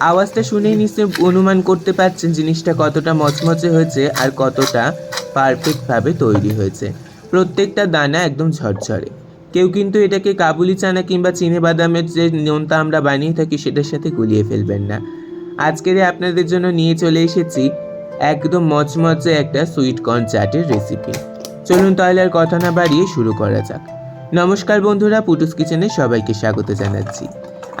আওয়াজটা শুনেই নিশ্চয়ই অনুমান করতে পারছেন জিনিসটা কতটা মচমচে হয়েছে আর কতটা পারফেক্টভাবে তৈরি হয়েছে। প্রত্যেকটা দানা একদম ঝরঝরে। কেউ কিন্তু এটাকে কাবুলি চানা কিংবা চিনে বাদামের যে নোনতা আমরা বানিয়ে থাকি সেটার সাথে গুলিয়ে ফেলবেন না। আজকের আপনাদের জন্য নিয়ে চলে এসেছি একদম মচমচে একটা সুইট কর্ন চাটের রেসিপি চলুন তাহলে আর কথা না বাড়িয়ে শুরু করা যাক। নমস্কার বন্ধুরা, পুটুস কিচেনে সবাইকে স্বাগত জানাচ্ছি।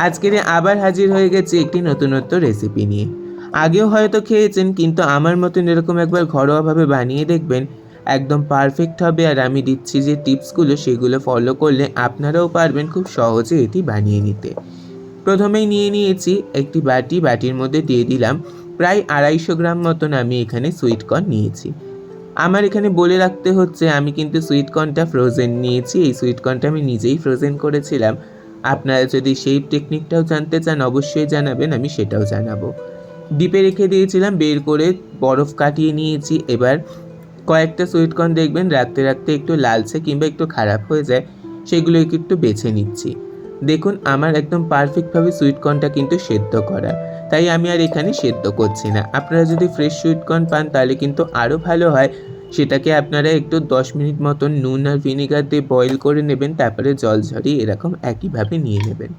আজকের আবার হাজির হয়ে গেছে একটি নতুনত্ব রেসিপি নিয়ে। আগেও হয়তো খেয়েছেন, কিন্তু আমার মতন এরকম একবার ঘরোয়াভাবে বানিয়ে দেখবেন, একদম পারফেক্ট হবে। আর আমি দিচ্ছি যে টিপসগুলো, সেগুলো ফলো করলে আপনারাও পারবেন খুব সহজে এটি বানিয়ে নিতে। প্রথমেই নিয়ে নিয়েছি একটি বাটি, বাটির মধ্যে দিয়ে দিলাম প্রায় আড়াইশো গ্রাম মতন আমি এখানে সুইটকর্ন নিয়েছি। আমার এখানে বলে রাখতে হচ্ছে, আমি কিন্তু সুইটকর্নটা ফ্রোজেন নিয়েছি। এই সুইটকর্নটা আমি নিজেই ফ্রোজেন করেছিলাম। আপনারা যদি সেই টেকনিকটাও জানতে চান, অবশ্যই জানাবেন, আমি সেটাও জানাব। ডিপে রেখে দিয়েছিলাম, বের করে বরফ কাটিয়ে নিয়েছি। এবার কয়েকটা সুইটকর্ন দেখবেন, রাখতে রাখতে একটু লালচে কিংবা একটু খারাপ হয়ে যায় সেগুলো একটু বেছে নিচ্ছি। দেখুন, আমার একদম পারফেক্টভাবে সুইটকর্নটা কিন্তু সেদ্ধ করা। তাই আমি আর এখানে সেদ্ধ করছি না। আপনারা যদি ফ্রেশ সুইটকর্ন পান, তাহলে কিন্তু আরও ভালো হয়। সেটাকে আপনারা একটু দশ মিনিট মতন নুন আর ভিনেগার দিয়ে বয়েল করে নেবেন, তারপরে জল ঝরিয়ে এরকম একইভাবে নিয়ে নেবেন।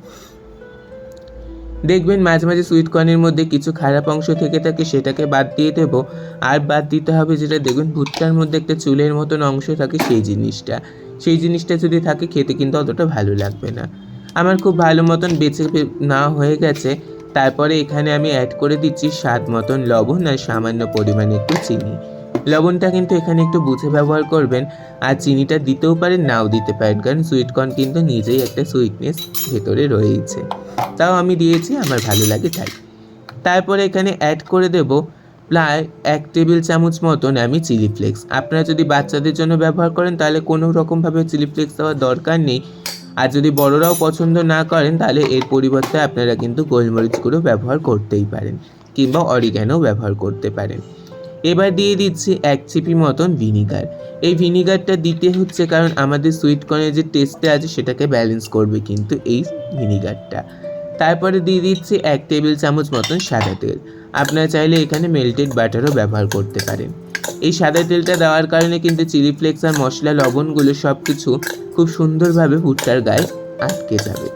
দেখবেন মাঝে মাঝে সুইট কর্নের মধ্যে কিছু খারাপ অংশ থেকে থাকে, সেটাকে বাদ দিয়ে দেব। আর বাদ দিতে হবে যেটা দেখবেন ভুট্টার মধ্যে একটা চুলের মতন অংশ থাকে সেই জিনিসটা। সেই জিনিসটা যদি থাকে, খেতে কিন্তু অতটা ভালো লাগবে না। আমার খুব ভালো মতন বেছে না হয়ে গেছে। তারপরে এখানে আমি অ্যাড করে দিচ্ছি স্বাদ মতন লবণ আর সামান্য পরিমাণে একটু চিনি। লবণটা কিন্তু এখানে একটু বুঝে ব্যবহার করবেন, আর চিনিটা দিতেও পারেন, নাও দিতে পারেন, কারণ সুইট কর্ন কিন্তু নিজেই একটা সুইটনেস ভেতরে রয়েছে তাও আমি দিয়েছি, আমার ভালো লাগে তাই। তারপরে এখানে অ্যাড করে দেব প্রায় এক টেবিল চামচ মতন আমি চিলি ফ্লেক্স আপনারা যদি বাচ্চাদের জন্য ব্যবহার করেন, তাহলে কোনো রকমভাবে চিলি ফ্লেক্স দেওয়ার দরকার নেই। আর যদি বড়রাও পছন্দ না করেন, তাহলে এর পরিবর্তে আপনারা কিন্তু গোলমরিচ গুঁড়ো ব্যবহার করতেই পারেন, কিংবা অরিগ্যানও ব্যবহার করতে পারেন। এবার দিয়ে দিচ্ছি এক চিপি মতন ভিনিগার। এই ভিনিগারটা দিতে হচ্ছে কারণ আমাদের সুইট কর্নের যে টেস্টটা আছে, সেটাকে ব্যালেন্স করবে কিন্তু এই ভিনিগারটা। তারপরে দিয়ে দিচ্ছি এক টেবিল চামচ মতন সাদা তেল। আপনারা চাইলে এখানে মেল্টেড বাটারও ব্যবহার করতে পারেন। এই সাদা তেলটা দেওয়ার কারণে কিন্তু চিলি ফ্লেক্স আর মশলা, লবণগুলো সব কিছু খুব সুন্দরভাবে ভুট্টার গায়ে আটকে যাবে।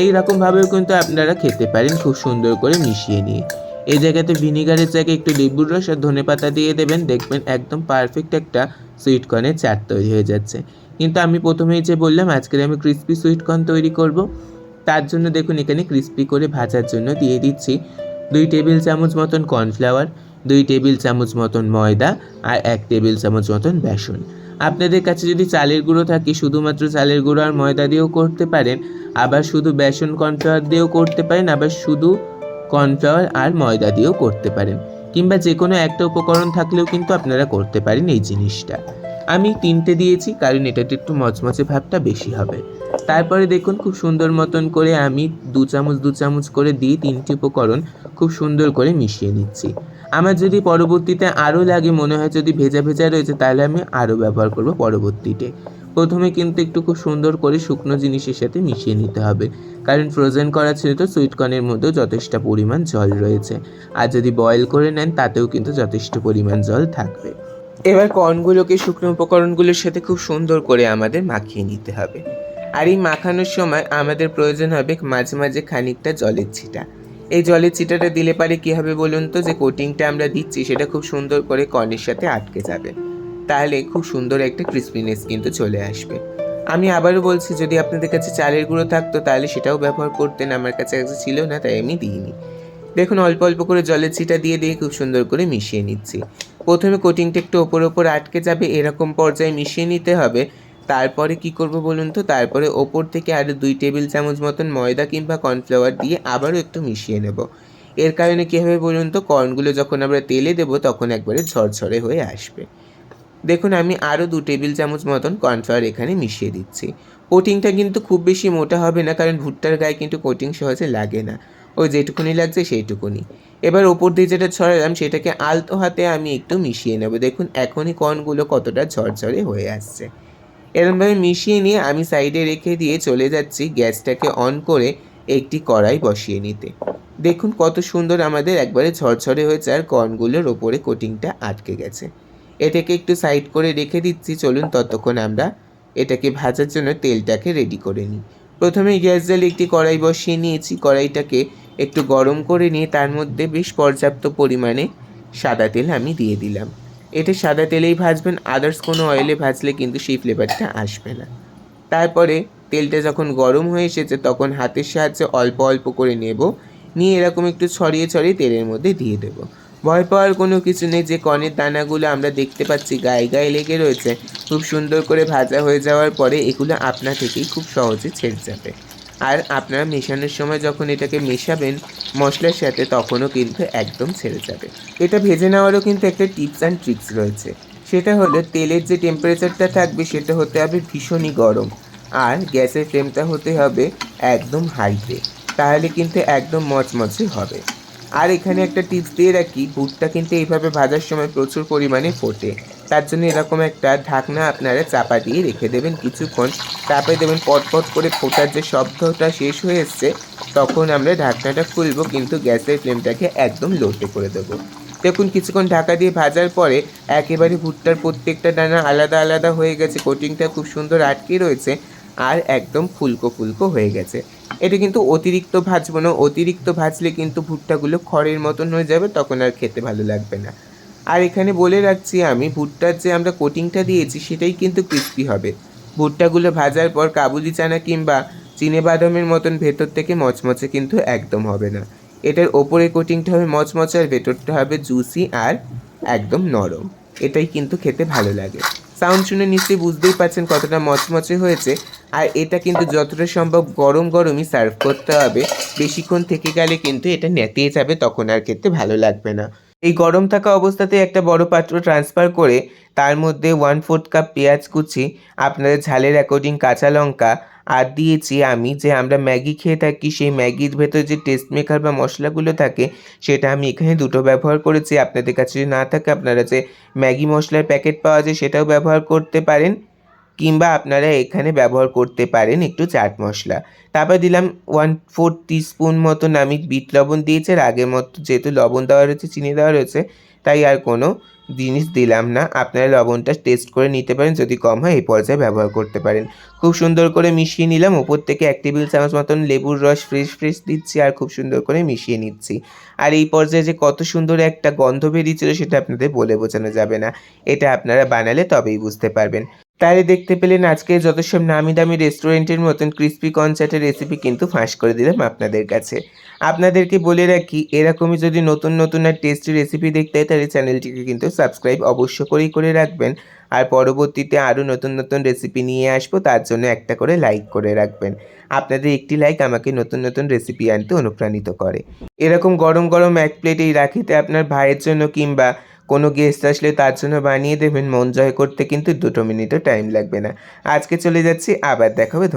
এই রকমভাবেও কিন্তু আপনারা খেতে পারেন খুব সুন্দর করে মিশিয়ে নিয়ে। এই জায়গাতে ভিনিগারের জায়গায় একটু লেবুর রস আর ধনে পাতা দিয়ে দেবেন, দেখবেন একদম পারফেক্ট একটা সুইট কর্নের চাট তৈরি হয়ে যাচ্ছে। কিন্তু আমি প্রথমেই যে বললাম, আজকের আমি ক্রিস্পি সুইট কর্ন তৈরি করব। তার জন্য দেখুন, এখানে ক্রিস্পি করে ভাজার জন্য দিয়ে দিচ্ছি দুই টেবিল চামচ মতন কর্নফ্লাওয়ার দুই টেবিল চামচ মতন ময়দা আর এক টেবিল চামচ মতন বেসন। আপনাদের কাছে যদি চালের গুঁড়ো থাকে, শুধুমাত্র চালের গুঁড়ো আর ময়দা দিয়েও করতে পারেন, আবার শুধু বেসন কর্নফ্লাওয়ার দিয়েও করতে পারেন, আবার শুধু কর্নফ্লাওয়ার আর ময়দা দিয়েও করতে পারেন, কিংবা যে কোনো একটা উপকরণ থাকলেও কিন্তু আপনারা করতে পারেন এই জিনিসটা। আমি তিনটে দিয়েছি, কারণ এটাতে একটু মচমচে ভাবটা বেশি হবে। তারপরে দেখুন, খুব সুন্দর মতন করে আমি দু চামচ দু চামচ করে দিয়ে তিনটি উপকরণ খুব সুন্দর করে মিশিয়ে নিচ্ছি। আমার যদি পরবর্তীতে আরও লাগে, মনে হয় যদি ভেজা ভেজা রয়েছে, তাহলে আমি আরও ব্যবহার করব পরবর্তীতে। প্রথমে কিন্তু একটু খুব সুন্দর করে শুকনো জিনিসের সাথে মিশিয়ে নিতে হবে। কারণ ফ্রোজেন করা ছিল তো সুইটকর্নের মধ্যেও যথেষ্ট পরিমাণ জল রয়েছে। আর যদি বয়েল করে নেন, তাতেও কিন্তু যথেষ্ট পরিমাণ জল থাকবে। এবার কর্নগুলোকে শুকনো উপকরণগুলোর সাথে খুব সুন্দর করে আমাদের মাখিয়ে নিতে হবে। আর এই মাখানোর সময় আমাদের প্রয়োজন হবে মাঝে মাঝে খানিকটা জলের ছিটা। এই জলের ছিটাটা দিলে পারে কী হবে বলুন তো? যে কোটিংটা আমরা দিচ্ছি, সেটা খুব সুন্দর করে কর্নের সাথে আটকে যাবে। তাহলে খুব সুন্দর একটা ক্রিসপিনেস কিন্তু চলে আসবে। আমি আবারও বলছি, যদি আপনাদের কাছে চালের গুঁড়ো থাকতো, তাহলে সেটাও ব্যবহার করতেন। আমার কাছে কাছে ছিল না, তাই আমি দিইনি। দেখুন, অল্প অল্প করে জলের ছিটা দিয়ে দিয়ে খুব সুন্দর করে মিশিয়ে নিচ্ছি। প্রথমে কোটিংটা একটু ওপর ওপর আটকে যাবে, এরকম পর্যায়ে মিশিয়ে নিতে হবে। তারপরে কি করব বলুন তো? তারপরে ওপর থেকে আরও দুই টেবিল চামচ মতন ময়দা কিংবা কর্নফ্লাওয়ার দিয়ে আবারও একটু মিশিয়ে নেব। এর কারণে কী হবে বলুন তো? কর্নগুলো যখন আমরা তেলে দেবো, তখন একবারে ঝরঝরে হয়ে আসবে। দেখুন, আমি আরও দু টেবিল চামচ মতন কর্নফ্লাওয়ার এখানে মিশিয়ে দিচ্ছি। কোটিংটা কিন্তু খুব বেশি মোটা হবে না, কারণ ভুট্টার গায়ে কিন্তু কোটিং সহজে লাগে না। ওই যেটুকুনি লাগছে সেইটুকুনি। এবার ওপর দিয়ে যেটা ছড়ালাম, সেটাকে আলতো হাতে আমি একটু মিশিয়ে নেব। দেখুন, এখনই কর্নগুলো কতটা ঝরঝরে হয়ে আসছে। এরমভাবে মিশিয়ে নিয়ে আমি সাইডে রেখে দিয়ে চলে যাচ্ছি গ্যাসটাকে অন করে একটি কড়াই বসিয়ে নিতে। দেখুন, কত সুন্দর আমাদের একবারে ঝরঝরে হয়েছে আর কর্নগুলোর ওপরে কোটিংটা আটকে গেছে। এটাকে একটু সাইড করে রেখে দিচ্ছি। চলুন ততক্ষণ আমরা এটাকে ভাজার জন্য তেলটাকে রেডি করে নিই। প্রথমে গ্যাস জালে একটি কড়াই বসিয়ে নিয়েছি। কড়াইটাকে একটু গরম করে নিয়ে তার মধ্যে বেশ পর্যাপ্ত পরিমাণে সাদা তেল আমি দিয়ে দিলাম। এটা সাদা তেলেই ভাজবেন আদার্স কোনো অয়েলে ভাজলে কিন্তু সেই ফ্লেভারটা আসবে না। তারপরে তেলটা যখন গরম হয়ে এসেছে, তখন হাতের সাহায্যে অল্প অল্প করে নেব। নিয়ে এরকম একটু ছড়িয়ে ছড়িয়ে তেলের মধ্যে দিয়ে দেবো। ভয় পাওয়ার কোনো কিছু নেই, যে কনের দানাগুলো আমরা দেখতে পাচ্ছি গায়ে গায়ে লেগে রয়েছে। খুব সুন্দর করে ভাজা হয়ে যাওয়ার পরে এগুলো আপনা থেকেই খুব সহজে ছেড়ে যাবে। আর আপনারা মেশানোর সময় যখন এটাকে মেশাবেন মশলার সাথে, তখনও কিন্তু একদম ছেড়ে যাবে। এটা ভেজে নেওয়ারও কিন্তু একটা টিপস অ্যান্ড ট্রিক্স রয়েছে। সেটা হলো, তেলের যে টেম্পারেচারটা থাকবে, সেটা হতে হবে ভীষণই গরম। আর গ্যাসের ফ্লেমটা হতে হবে একদম হাইতে তাহলে কিন্তু একদম মচমচে হবে। আর এখানে একটা টিপস দিয়ে রাখি ভুট্টা কিন্তু এইভাবে ভাজার সময় প্রচুর পরিমাণে ফোটে। তার জন্য এরকম একটা ঢাকনা আপনারা চাপা দিয়ে রেখে দেবেন কিছুক্ষণ। তারপরে দেবেন পটপট করে ফোটার যে শব্দটা শেষ হয়ে এসছে, তখন আমরা ঢাকনাটা খুলবো, কিন্তু গ্যাসের ফ্লেমটাকে একদম লোতে করে দেবো। দেখুন, কিছুক্ষণ ঢাকা দিয়ে ভাজার পরে একেবারে ভুট্টার প্রত্যেকটা দানা আলাদা আলাদা হয়ে গেছে কোটিংটা খুব সুন্দর আটকে রয়েছে, আর একদম ফুলকো ফুলকো হয়ে গেছে। এটা কিন্তু অতিরিক্ত ভাজবো না। অতিরিক্ত ভাজলে কিন্তু ভুট্টাগুলো খড়ের মতন হয়ে যাবে, তখন আর খেতে ভালো লাগবে না। আর এখানে বলে রাখছি আমি, ভুট্টার যে আমরা কোটিংটা দিয়েছি, সেটাই কিন্তু ক্রিস্পি হবে। ভুট্টাগুলো ভাজার পর কাবুলি চানা কিংবা চিনে বাদামের মতন ভেতর থেকে মচমচে কিন্তু একদম হবে না। এটার ওপরে কোটিংটা হবে মচমচে আর ভেতরটা হবে জুসি আর একদম নরম। এটাই কিন্তু খেতে ভালো লাগে। সাউন্ড শুনে নিশ্চয়ই বুঝতেই পারছেন কতটা মচমচে হয়েছে। আর এটা কিন্তু যতটা সম্ভব গরম গরমই সার্ভ করতে হবে। বেশিক্ষণ থেকে গেলে কিন্তু এটা নেতিয়ে যাবে, তখন আর খেতে ভালো লাগবে না। এই গরম থাকা অবস্থাতে একটা বড় পাত্র ট্রান্সফার করে তার মধ্যে ওয়ান ফোর্থ কাপ পেঁয়াজ কুচি, আপনাদের ঝালের অ্যাকর্ডিং কাঁচা লঙ্কা, আর দিয়েছি আমি যে আমরা ম্যাগি খেয়ে থাকি, সেই ম্যাগির ভেতর যে টেস্ট মেকার বা মশলাগুলো থাকে, সেটা আমি এখানে দুটো ব্যবহার করেছি। আপনাদের কাছে যদি না থাকে, আপনারা যে ম্যাগি মশলার প্যাকেট পাওয়া যায়, সেটাও ব্যবহার করতে পারেন। কিংবা আপনারা এখানে ব্যবহার করতে পারেন একটু চাট মশলা। তারপর দিলাম ওয়ান ফোর টিস্পুন মতন আমি বিট লবণ দিয়েছি আর আগের মতো যেহেতু লবণ দেওয়া রয়েছে, চিনি দেওয়া রয়েছে, তাই আর কোনো জিনিস দিলাম না। আপনারা লবণটা টেস্ট করে নিতে পারেন, যদি কম হয় এই পর্যায়ে ব্যবহার করতে পারেন। খুব সুন্দর করে মিশিয়ে নিলাম ওপর থেকে এক টেবিল চামচ মতন লেবুর রস ফ্রেশ ফ্রেশ দিচ্ছি আর খুব সুন্দর করে মিশিয়ে নিচ্ছি। আর এই পর্যায়ে যে কত সুন্দর একটা গন্ধ বেরিয়েছিল সেটা আপনাদের বলে বোঝানো যাবে না। এটা আপনারা বানালে তবেই বুঝতে পারবেন। তাহলে দেখতে পেলেন আজকে যত সব নামি দামি রেস্টুরেন্টের মতন ক্রিস্পি কনচার্টের রেসিপি কিন্তু ফাঁস করে দিলাম আপনাদের কাছে। আপনাদেরকে বলে রাখি, এরকমই যদি নতুন নতুন আর টেস্টি রেসিপি দেখতে হয়, তাহলে চ্যানেলটিকে কিন্তু সাবস্ক্রাইব অবশ্য করেই করে রাখবেন। আর পরবর্তীতে আরও নতুন নতুন রেসিপি নিয়ে আসব, তার জন্য একটা করে লাইক করে রাখবেন। আপনাদের একটি লাইক আমাকে নতুন নতুন রেসিপি আনতে অনুপ্রাণিত করে। এরকম গরম গরম এক প্লেট এই রাখিতে আপনার ভাইয়ের জন্য কিংবা কোনো গেস্ট আসলে তার জন্য বানিয়ে দেবেন, মন জয় করতে কিন্তু দুটো মিনিটও টাইম লাগবে না। আজকে চলে যাচ্ছি, আবার দেখাবে ধন্যবাদ।